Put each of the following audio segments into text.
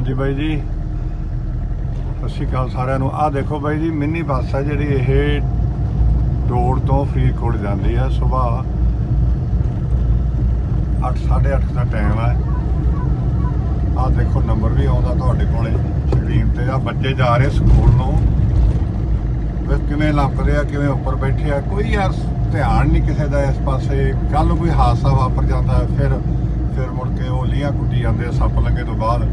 ਹਾਂਜੀ ਬਾਈ ਜੀ। ਸਤਿ ਸ਼੍ਰੀ ਅਕਾਲ ਸਾਰਿਆਂ ਨੂੰ। ਆਹ ਦੇਖੋ ਬਾਈ ਜੀ ਮਿੰਨੀ ਬੱਸ ਹੈ ਜਿਹੜੀ ਇਹ ਰੋਡ ਤੋਂ ਫਰੀਦਕੋਟ ਜਾਂਦੀ ਹੈ ਸਵੇਰ 8:30 ਦਾ ਟਾਈਮ ਹੈ ਆਹ ਦੇਖੋ ਨੰਬਰ ਵੀ ਆਉਂਦਾ ਤੁਹਾਡੇ ਕੋਲੇ। ਸਕਰੀਨ ਤੇ ਆ। ਬੱਚੇ ਜਾ ਰਹੇ ਸਕੂਲ ਨੂੰ। ਵੇ ਕਿਵੇਂ ਲੰਪਦੇ ਰਿਹਾ ਕਿਵੇਂ ਉੱਪਰ ਬੈਠੇ ਆ। ਕੋਈ ਯਾਰ ਧਿਆਨ ਨਹੀਂ ਕਿਸੇ ਦਾ ਇਸ ਪਾਸੇ। ਕੱਲ ਨੂੰ ਕੋਈ ਹਾਦਸਾ ਵਾਪਰ ਜਾਂਦਾ ਫਿਰ ਫਿਰ ਮੁੜ ਕੇ ਉਹ ਲੀਆਂ ਕੁੱਟੀ ਜਾਂਦੇ ਆ, ਸੱਪ ਲੱਗੇ ਤੋਂ ਬਾਅਦ।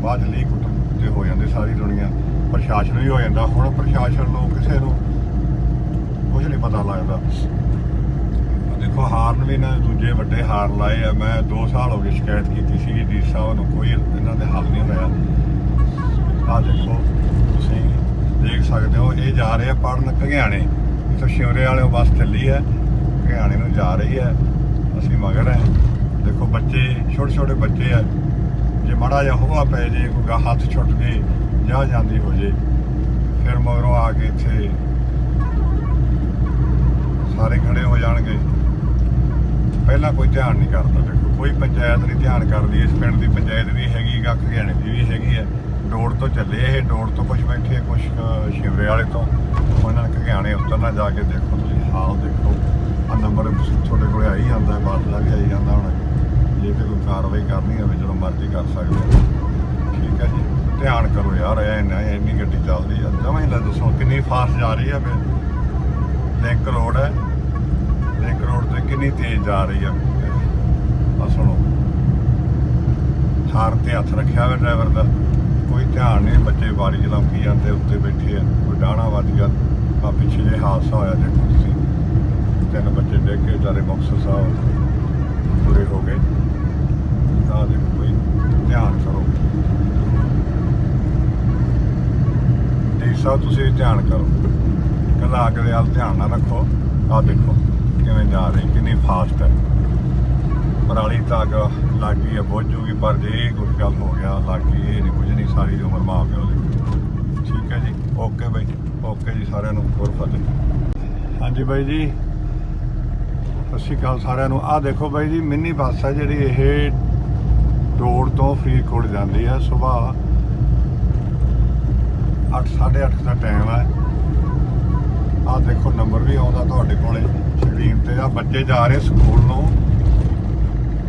ਬਾਅਦ 'ਚ ਲੀਹ ਕੁੱਟਣ ਤੇ ਹੋ ਜਾਂਦੇ ਸਾਰੀ ਦੁਨੀਆ, ਪ੍ਰਸ਼ਾਸਨ ਵੀ ਹੋ ਜਾਂਦਾ। ਹੁਣ ਪ੍ਰਸ਼ਾਸਨ ਨੂੰ ਕਿਸੇ ਨੂੰ ਕੁਝ ਨਹੀਂ ਪਤਾ ਲੱਗਦਾ। ਦੇਖੋ, ਹਾਰਨ ਵੀ ਇਹਨਾਂ ਦੂਜੇ ਵੱਡੇ ਹਾਰਨ ਲਾਏ ਆ। ਮੈਂ 2 ਸਾਲ ਹੋ ਗਏ ਸ਼ਿਕਾਇਤ ਕੀਤੀ ਸੀ ਡੀ ਸਾਹਿਬ ਨੂੰ। ਕੋਈ ਇਹਨਾਂ ਦੇ ਹੱਲ ਨਹੀਂ ਹੋਇਆ। ਆਹ ਦੇਖੋ, ਤੁਸੀਂ ਦੇਖ ਸਕਦੇ ਹੋ, ਇਹ ਜਾ ਰਹੇ ਆ ਪੜਨ ਘਗਿਆਣੇ। ਇੱਥੋਂ ਸ਼ਿਵਰੇ ਵਾਲਿਓ ਬੱਸ ਚੱਲੀ ਹੈ ਘਗਿਆਣੇ ਨੂੰ ਜਾ ਰਹੀ ਹੈ ਅਸੀਂ ਮਗਰ ਹੈ ਦੇਖੋ, ਬੱਚੇ ਛੋਟੇ ਛੋਟੇ ਬੱਚੇ ਆ। ਜੇ ਮਾੜਾ ਜਿਹਾ ਹੋਆ ਪੈ ਜੇ, ਕੋਈ ਗਾ ਹੱਥ ਛੁੱਟ ਜੇ, ਜਾ ਜਾਂਦੀ ਹੋ ਜੇ, ਫਿਰ ਮਗਰੋਂ ਆ ਕੇ ਇੱਥੇ ਸਾਰੇ ਖੜੇ ਹੋ ਜਾਣਗੇ। ਪਹਿਲਾਂ ਕੋਈ ਧਿਆਨ ਨਹੀਂ ਕਰਦਾ, ਦੇਖੋ, ਕੋਈ ਪੰਚਾਇਤ ਨਹੀਂ ਧਿਆਨ ਕਰਦੀ, ਇਸ ਪਿੰਡ ਦੀ ਪੰਚਾਇਤ ਵੀ ਹੈਗੀ ਗਾ ਖਿਆਣੇ ਦੀ ਵੀ ਹੈਗੀ ਹੈ। ਡੋੜ ਤੋਂ ਚੱਲੇ ਇਹ ਡੋੜ ਤੋਂ ਕੁਝ ਬੈਠੇ ਕੁਝ ਸ਼ਿਵਰੇ ਵਾਲੇ ਤੋਂ। ਉਹਨਾਂ ਨੇ ਘਿਆਣੇ ਉਤਰਨਾ, ਜਾ ਕੇ ਦੇਖੋ ਤੁਸੀਂ ਹਾਲ ਦੇਖੋ। ਆ ਨੰਬਰ ਤੁਹਾਡੇ ਕੋਲ ਆਈ ਜਾਂਦਾ ਹੈ ਬਾਦਲਾ ਵੀ ਆਈ ਜਾਂਦਾ ਹੁਣ। ਜੇ ਤੇ ਕੋਈ ਕਾਰਵਾਈ ਕਰਨੀ ਹੋਵੇ, ਜਦੋਂ ਮਰਜ਼ੀ ਕਰ ਸਕਦੇ ਹੋ। ਠੀਕ ਹੈ ਜੀ। ਧਿਆਨ ਕਰੋ ਯਾਰ, ਐ ਨਾ ਇੰਨੀ ਗੱਡੀ ਚੱਲਦੀ ਆ। ਜਮਾਂ ਹੀ ਲੈ ਦੱਸੋ, ਕਿੰਨੀ ਫਾਸਟ ਜਾ ਰਹੀ ਆ ਫਿਰ। ਲਿੰਕ ਰੋਡ ਹੈ। ਲਿੰਕ ਰੋਡ ਤੇ ਕਿੰਨੀ ਤੇਜ਼ ਜਾ ਰਹੀ ਆ। ਆ ਸੁਣੋ। ਹਾਰ ਤੇ ਹੱਥ ਰੱਖਿਆ ਹੋਇਆ ਡਰਾਈਵਰ ਦਾ। ਕੋਈ ਧਿਆਨ ਨਹੀਂ, ਬੱਚੇ ਬਾਰੀ ਚਲਾਉਂਦੀ ਜਾਂਦੇ ਉੱਤੇ ਬੈਠੇ ਆ। ਕੋਈ ਡਾਣਾ ਵੱਜ ਗਿਆ। ਆ ਪਿੱਛੇ ਜੇ ਹਾਦਸਾ ਹੋਇਆ ਦੇਖੋ ਤੁਸੀਂ ਤਿੰਨ ਬੱਚੇ ਡਿੱਗ ਕੇ ਚਾਰੇ ਮੁਕਤਸਰ ਸਾਹਿਬ। ਹੋ ਗਏ। ਤਾਂ ਦੇਖੋ ਕੋਈ ਧਿਆਨ ਕਰੋ। ਜੀ ਸਾਹਿਬ, ਤੁਸੀਂ ਧਿਆਨ ਕਰੋ। ਕੱਲਾ ਅੱਗੇ ਦੇ ਵੱਲ ਧਿਆਨ ਨਾ ਰੱਖੋ। ਆ ਦੇਖੋ, ਕਿਵੇਂ ਜਾ ਰਹੀ, ਕਿੰਨੀ ਫਾਸਟ ਹੈ। ਪਰਾਲੀ ਤਾਂ ਅੱਗ ਹੈ, ਬੁੱਝ ਜੂਗੀ, ਪਰ ਜੇ ਇਹ ਕੁਝ ਗੱਲ ਹੋ ਗਿਆ, ਲੱਗ ਇਹ ਨਹੀਂ ਕੁਝ ਨਹੀਂ ਸਾਰੀ ਦੀ ਉਮਰ ਮਾਂ ਪਿਓ ਦੀ ਠੀਕ ਹੈ ਜੀ, ਓਕੇ ਬਾਈ, ਓਕੇ ਜੀ, ਸਾਰਿਆਂ ਨੂੰ, ਹੋਰ ਫਤਿਹ। ਹਾਂਜੀ ਬਾਈ ਜੀ ਸਤਿ ਸ਼੍ਰੀ ਅਕਾਲ ਸਾਰਿਆਂ ਨੂੰ। ਆਹ ਦੇਖੋ ਬਾਈ ਜੀ ਮਿੰਨੀ ਬੱਸ ਹੈ ਜਿਹੜੀ ਇਹ ਰੋਡ ਤੋਂ ਫਰੀਦਕੋਟ ਜਾਂਦੀ ਹੈ ਸਵੇਰ 8:30 ਦਾ ਟਾਈਮ ਹੈ ਆਹ ਦੇਖੋ ਨੰਬਰ ਵੀ ਆਉਂਦਾ ਤੁਹਾਡੇ ਕੋਲੇ। ਸਕਰੀਨ ਤੇ ਆ। ਬੱਚੇ ਜਾ ਰਹੇ ਸਕੂਲ ਨੂੰ।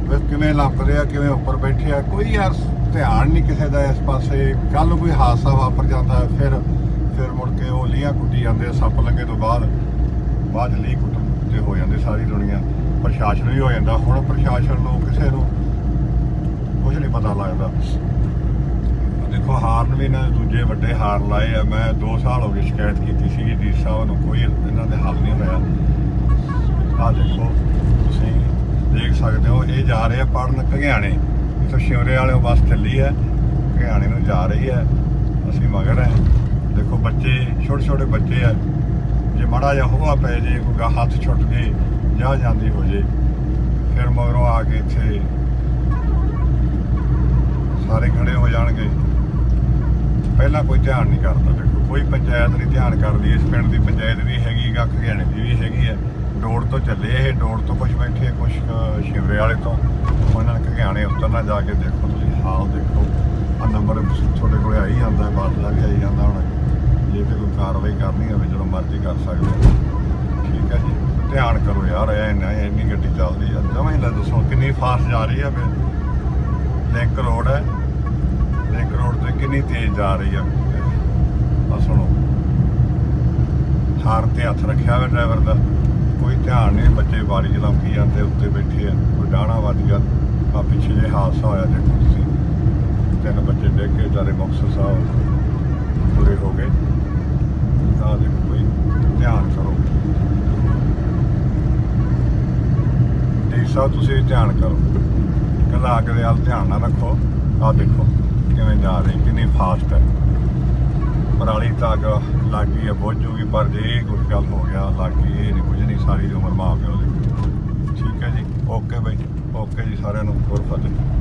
ਵੇ ਕਿਵੇਂ ਲੰਪਦੇ ਰਿਹਾ ਕਿਵੇਂ ਉੱਪਰ ਬੈਠੇ ਆ। ਕੋਈ ਯਾਰ ਧਿਆਨ ਨਹੀਂ ਕਿਸੇ ਦਾ ਇਸ ਪਾਸੇ। ਕੱਲ ਨੂੰ ਕੋਈ ਹਾਦਸਾ ਵਾਪਰ ਜਾਂਦਾ ਫਿਰ ਫਿਰ ਮੁੜ ਕੇ ਉਹ ਲੀਆਂ ਕੁੱਟੀ ਜਾਂਦੇ ਆ, ਸੱਪ ਲੱਗੇ ਤੋਂ ਬਾਅਦ। ਬਾਅਦ 'ਚ ਲੀਹ ਕੁੱਟਣ ਤੇ ਹੋ ਜਾਂਦੇ ਸਾਰੀ ਦੁਨੀਆ। ਪ੍ਰਸ਼ਾਸਨ ਵੀ ਹੋ ਜਾਂਦਾ। ਹੁਣ ਪ੍ਰਸ਼ਾਸਨ ਨੂੰ ਕਿਸੇ ਨੂੰ ਕੁਝ ਨਹੀਂ ਪਤਾ ਲੱਗਦਾ। ਦੇਖੋ, ਹਾਰਨ ਵੀ ਇਹਨਾਂ ਦੂਜੇ ਵੱਡੇ ਹਾਰ ਲਾਏ ਆ। ਮੈਂ 2 ਸਾਲ ਹੋ ਗਏ ਸ਼ਿਕਾਇਤ ਕੀਤੀ ਸੀ ਡੀ ਸਾਹਿਬ ਨੂੰ। ਕੋਈ ਇਹਨਾਂ ਦੇ ਹੱਲ ਨਹੀਂ ਹੋਇਆ। ਆਹ ਦੇਖੋ, ਤੁਸੀਂ ਦੇਖ ਸਕਦੇ ਹੋ, ਇਹ ਜਾ ਰਹੇ ਆ ਪੜਨ ਘਗਿਆਣੇ ਇੱਥੋਂ ਸ਼ਿਵਰੇ ਵਾਲਿਓ ਬੱਸ ਚੱਲੀ ਹੈ। ਘਿਆਣੇ ਨੂੰ ਜਾ ਰਹੀ ਹੈ। ਅਸੀਂ ਮਗਰ ਹੈ। ਦੇਖੋ, ਬੱਚੇ ਛੋਟੇ ਛੋਟੇ ਬੱਚੇ ਆ। ਜੇ ਮਾੜਾ ਜਿਹਾ ਹੋਆ ਪੈ ਜੇ, ਕੋਈ ਗਾ ਹੱਥ ਛੁੱਟ ਜੇ, ਜਾ ਜਾਂਦੀ ਹੋ ਜੇ, ਫਿਰ ਮਗਰੋਂ ਆ ਕੇ ਇੱਥੇ ਸਾਰੇ ਖੜੇ ਹੋ ਜਾਣਗੇ। ਪਹਿਲਾਂ ਕੋਈ ਧਿਆਨ ਨਹੀਂ ਕਰਦਾ, ਦੇਖੋ, ਕੋਈ ਪੰਚਾਇਤ ਨਹੀਂ ਧਿਆਨ ਕਰਦੀ, ਇਸ ਪਿੰਡ ਦੀ ਪੰਚਾਇਤ ਵੀ ਹੈਗੀ ਗਾ ਖਿਆਣੇ ਦੀ ਵੀ ਹੈਗੀ ਹੈ। ਡੋੜ ਤੋਂ ਚੱਲੇ ਇਹ ਡੋੜ ਤੋਂ ਕੁਝ ਬੈਠੇ ਕੁਝ ਸ਼ਿਵਰੇ ਵਾਲੇ ਤੋਂ। ਉਹਨਾਂ ਨੇ ਘਿਆਣੇ ਉਤਰਨਾ ਜਾ ਕੇ ਦੇਖੋ, ਤੁਸੀਂ ਹਾਲ ਦੇਖੋ। ਆ ਨੰਬਰ ਤੁਹਾਡੇ ਕੋਲ ਆਈ ਜਾਂਦਾ ਹੈ ਬਾਦਲਾ ਵੀ ਆਈ ਜਾਂਦਾ ਹੁਣ। ਜੇ ਤੇ ਕੋਈ ਕਾਰਵਾਈ ਕਰਨੀ ਹੋਵੇ, ਜਦੋਂ ਮਰਜ਼ੀ ਕਰ ਸਕਦੇ ਹੋ ਠੀਕ ਹੈ ਜੀ? ਧਿਆਨ ਕਰੋ ਯਾਰ, ਐ ਨਾ ਇੰਨੀ ਗੱਡੀ ਚੱਲਦੀ ਆ। ਜਮਾਂ ਹੀ ਲੈ ਦੱਸੋ, ਕਿੰਨੀ ਫਾਸਟ ਜਾ ਰਹੀ ਆ ਵੇ ਲਿੰਕ ਰੋਡ ਹੈ ਲਿੰਕ ਰੋਡ ਤੇ ਕਿੰਨੀ ਤੇਜ਼ ਜਾ ਰਹੀ ਆ। ਆ ਸੁਣੋ। ਹਾਰ ਤੇ ਹੱਥ ਰੱਖਿਆ ਹੋਇਆ ਡਰਾਈਵਰ ਦਾ। ਕੋਈ ਧਿਆਨ ਨਹੀਂ, ਬੱਚੇ ਬਾਰੀ ਚਲਾਉਂਦੀ ਜਾਂਦੇ ਉੱਤੇ ਬੈਠੇ ਆ। ਕੋਈ ਡਾਣਾ ਵੱਜ ਗਿਆ, ਆ ਪਿੱਛੇ ਜੇ ਹਾਦਸਾ ਹੋਇਆ ਦੇਖੋ ਤੁਸੀਂ ਤਿੰਨ ਬੱਚੇ ਡਿੱਗ ਕੇ ਚਾਰੇ ਮੁਕਤਸਰ ਸਾਹਿਬ ਪੂਰੇ ਹੋ ਗਏ ਤਾਂ ਦੇਖੋ ਕੋਈ ਧਿਆਨ ਕਰੋ ਜੀ ਸਾਹਿਬ ਤੁਸੀਂ ਧਿਆਨ ਕਰੋ। ਕੱਲਾ ਅੱਗ ਦੇ ਵੱਲ ਧਿਆਨ ਨਾ ਰੱਖੋ। ਆਹ ਦੇਖੋ ਕਿਵੇਂ ਜਾ ਰਹੀ, ਕਿੰਨੀ ਫਾਸਟ ਹੈ। ਪਰਾਲੀ ਤਾਂ ਅੱਗ ਲੱਗ ਗਈ ਹੈ, ਬੁੱਝ ਜੂਗੀ, ਪਰ ਜੇ ਇਹ ਕੁਝ ਗੱਲ ਹੋ ਗਿਆ, ਲੱਗ ਗਈ, ਇਹ ਨਹੀਂ ਕੁਝ ਨਹੀਂ ਸਾਰੀ ਦੀ ਉਮਰ ਮਾਂ ਪਿਓ ਦੀ। ਠੀਕ ਹੈ ਜੀ, ਓਕੇ ਬਾਈ, ਓਕੇ ਜੀ ਸਾਰਿਆਂ ਨੂੰ, ਹੋਰ ਫਤਿਹ।